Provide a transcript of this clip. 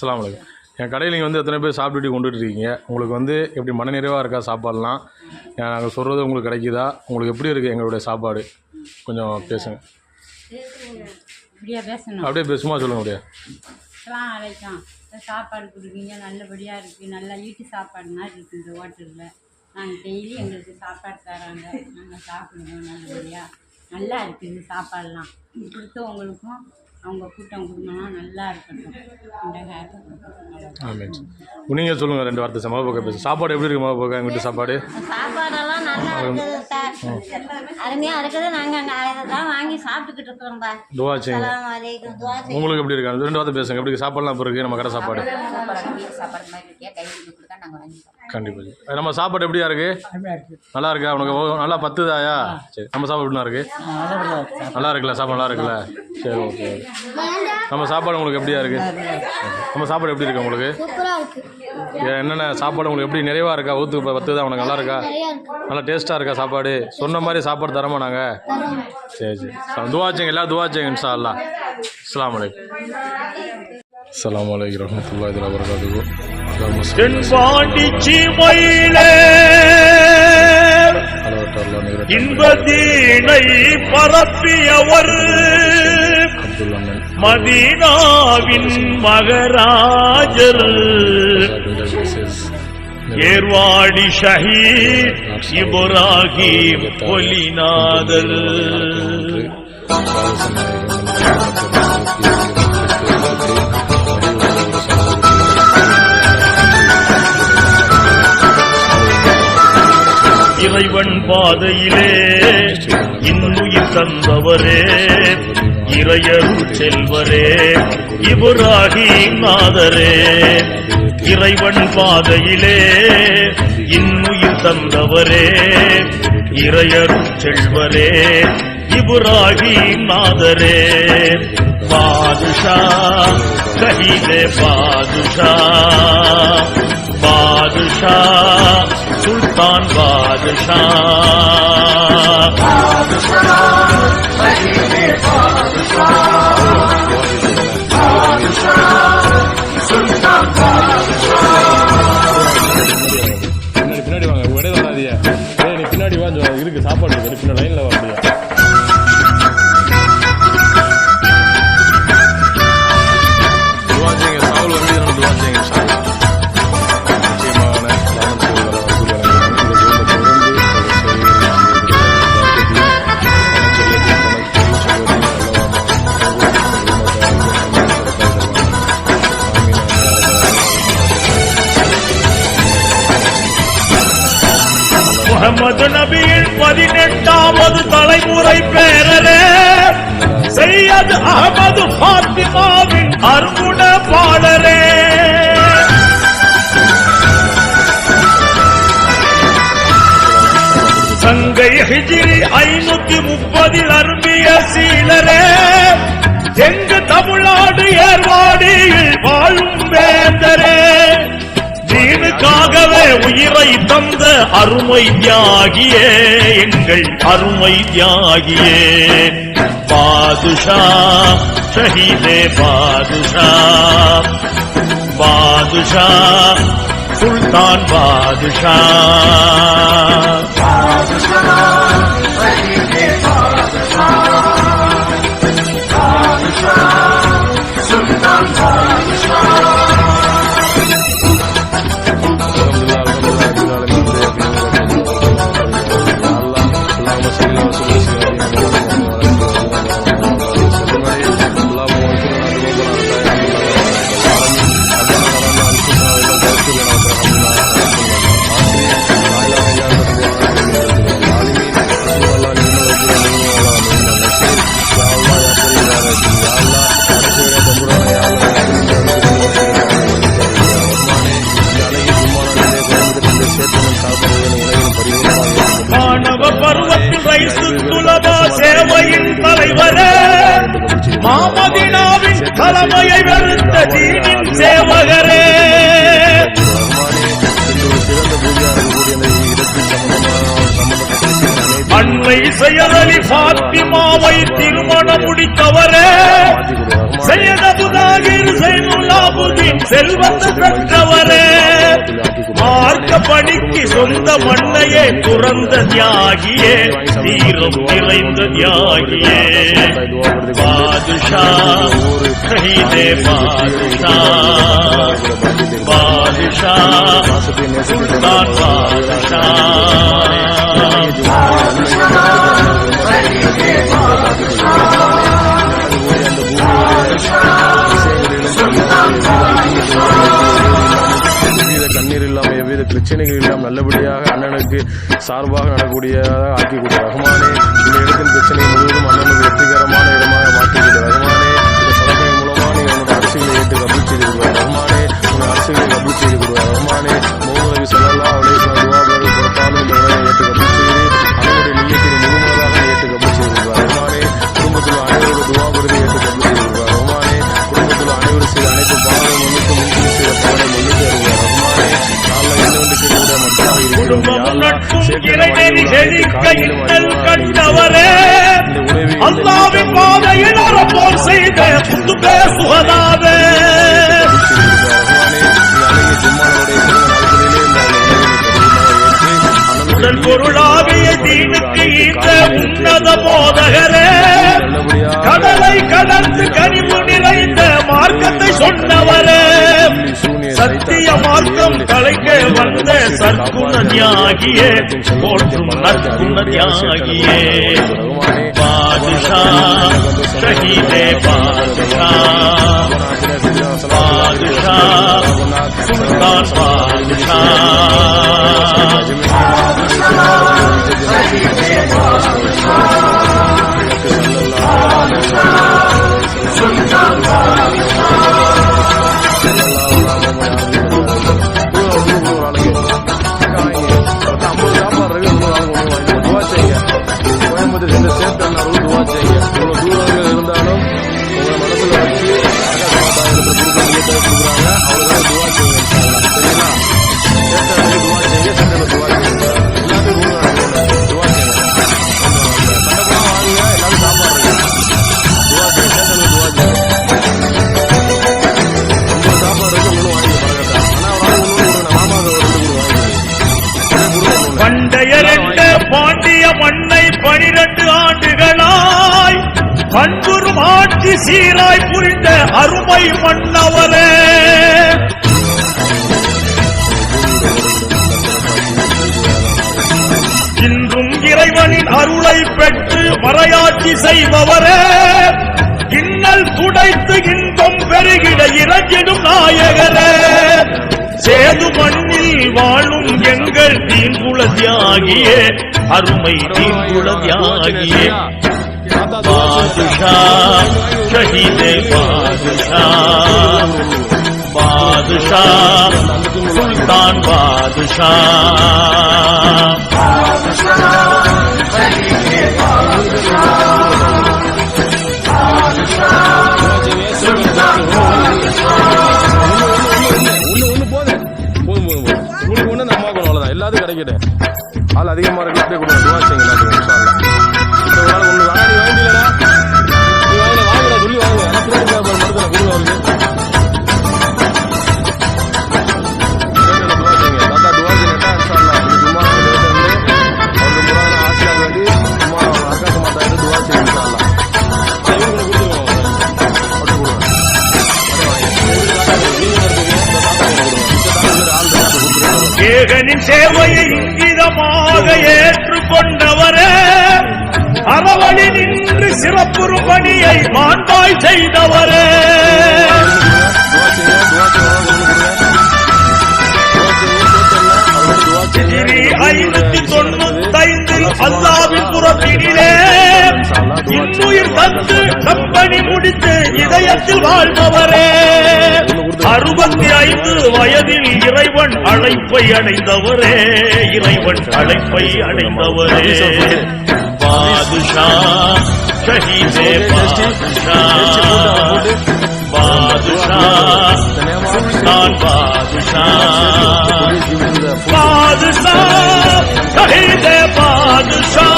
அஸ்ஸலாமு அலைக்கும். என் கடையில் நீங்கள் வந்து எத்தனை பேர் சாப்பிட்டுட்டு கொண்டுட்டு இருக்கீங்க உங்களுக்கு வந்து எப்படி மனநிறைவாக இருக்கா சாப்பாடுலாம்? நாங்கள் சொல்கிறது உங்களுக்கு கிடைக்குதா? உங்களுக்கு எப்படி இருக்குது எங்களுடைய சாப்பாடு? கொஞ்சம் பேசுங்க. அப்படியே பேசுமா சொல்லுங்க அப்படியே. அலைக்கும். சாப்பாடு கொடுக்குறீங்க நல்லபடியாக இருக்குது நல்லா வீட்டு சாப்பாடு மாதிரி இருக்குது இந்த ஹோட்டலில். நாங்கள் டெய்லி எங்களுக்கு சாப்பாடு தராங்க. நாங்கள் சாப்பிடுவோம் நல்லபடியாக நல்லா இருக்குது சாப்பாடெலாம். கொடுத்தவங்களுக்கும் அவங்க கூட்டம் குடும்பம்லாம் நல்லா இருக்கட்டும். இந்த ஹேப்பி நீங்கள் சொல்லுங்கள் ரெண்டு வார்த்தை சம பக்கம் பேசு. சாப்பாடு எப்படி இருக்கு மக எங்கள் வீட்டு சாப்பாடு? சாப்பாடெல்லாம் நல்லா இருக்குது சார் அருமையாக இருக்குது. நாங்கள் இதை தான் வாங்கி சாப்பிட்டுக்கிட்டு இருக்கிறோம்பா துவா செய்யுங்க. அலாம் வலைக்கும் துவா செய்யுங்க. உங்களுக்கு எப்படி இருக்கு? ரெண்டு வார்த்தை பேசுங்க. எப்படி சாப்பாடுலாம் இப்போ இருக்குது நம்ம கடை சாப்பாடு. கண்டிப்பாக நம்ம சாப்பாடு எப்படியா இருக்கு? நல்லா இருக்கா? உனக்கு நல்லா பத்துதாயா? சரி நம்ம சாப்பாடு எப்படிண்ணா இருக்கு. நல்லா இருக்குல்ல? சாப்பாடு நல்லா இருக்குல்ல? சரி ஓகே நம்ம சாப்பாடு உங்களுக்கு எப்படியா இருக்கு? நம்ம சாப்பாடு எப்படி இருக்கு உங்களுக்கு? சூப்பராக இருக்கு. ஏ, என்னென்ன சாப்பாடு உங்களுக்கு எப்படி நிறைவாக இருக்கா? ஊத்து பத்துதா உனக்கு நல்லா இருக்கா? நல்லா டேஸ்ட்டாக இருக்கா சாப்பாடு? சொன்ன மாதிரி சாப்பாடு தரமா நாங்கள் சரி சரி. துவாச்சங்க எல்லாம் துவாச்சங்க இன்ஷா அல்லா அஸ்லாம் வலைக்கம் அஸ்லாம் வலைக்கம் அளவற்றல்லா நீர் இன்பதீனை பரப்பியவர். அண்ணன் மதீனாவின் மகராஜர் ஏர்வாடி ஷஹீத் இப்ராஹிம் ஒலிநாதர் இறைவன் பாதையிலே இன்னுயிர் தந்தவரே இறையருள் செல்வரே இவராகி நாதரே. இறைவன் பாதையிலே இன்னுயிர் தந்தவரே இறையருள் செல்வரே இப்ராஹிம் நாதரே. பாதுஷா கஹிலே பாதுஷா பாதுஷா சுல்தான் பாதுஷா பின்னாடி முகமது பதினெட்டாவது தலைமுறை பேரரே செய்யது அகமது பாத்திமாவின் அருகுண பாடரே. சங்கை ஹிஜிரி ஐநூத்தி முப்பதில் அரும்பிய தீனுக்காகவே தந்த அருமை தியாகியே எங்கள் அருமை தியாகியே. பாதுஷா ஷஹீதே பாதுஷா. பாதுஷா சுல்தான் பாதுஷா. பாதுஷா. தலைமையை வெறுத்த தீனின் சேவகரே. அண்மை செயலி பாத்திமாவை திருமணம் முடித்தவரே. சையதபுதாகிர் சைனுல்லாபுதீன் செல்வத்து பெற்றவரே. மார்க்க பணிக்கு சொந்த மண்ணையே துறந்த தியாகியே தீரம் நிறைந்த தியாகியே. பாதுஷா ஷஹீதே பாதுஷா. பாதுஷா சுல்தான் பாதுஷா. நல்லபடியாக சார்பாக நடக்கூடியதாக ஆக்கிக்கூடிய ரகுமானே இந்த இடத்தின் பிரச்சனை முழுவதும் அண்ணனுக்கு வெற்றிகரமான இடமாக மாற்றிக்கூடிய ரகுமானே இந்த சதமை மூலமாக நீ உங்களுடைய அரசியலை ஏற்று கபூல் செய்து கொடுவார் ரகுமானே உங்கள் அரசியலை கபூல் செய்து கொடுவார் ரகுமானே முகமது நபி சொல்லலாம் அவளை இன்னல் கண்டவரே அல்லாவின் பாதையில் அறப்போர் செய்த புத்துபே சுகதாவே மார்க்கம் கலைக்க வந்த சற்குண தியாகியே போற்றும் நற்குண தியாகியே பாதுஷா ஷஹீதே பாதுஷா பாதுஷா சுல்தான் பாதுஷா சீராய் புரிந்த அருமை மன்னவரே இன்றும் இறைவனின் அருளை பெற்று மறையாட்சி செய்பவரே. இன்னல் துடைத்து இன்பம் பெருகிட இறங்கிடும் நாயகரே. சேது மண்ணில் வாழும் எங்கள் தீங்குல தியாகியே அருமை தீங்குல தியாகியே பாதுஷா ஷஹீதே பாதுஷா பாதுஷா சுல்தான் பாதுஷா ஒண்ணு ஒண்ணு போதும் போதும் போதும் போதும் உங்களுக்கு ஒண்ணு அந்த அம்மாவுக்கு அவ்வளவுதான் எல்லாத்துக்கும் கிடைக்கட்டும் ஆள் அதிகமா ஏகனின் சேவையை இங்கிதமாக ஏற்றுக்கொண்டவரே அறவழி நின்று சிறப்புறு பணியை மாண்பாய் செய்தவரே. ஐநூத்தி தொண்ணூத்தைந்தில் அல்லாவின் புறத்தினிலே இன்னுயிர் தந்து கம்பெனி முடித்து இதயத்தில் வாழ்பவரே அறுபத்தி ஐந்து வயதில் இறைவன் அழைப்பை அடைந்தவரே. இறைவன் அழைப்பை அடைந்தவரே. பாதுஷா ஷஹீதே பாதுஷா. பாதுஷா சுல்தான் பாதுஷா. பாதுஷா ஷஹீதே பாதுஷா.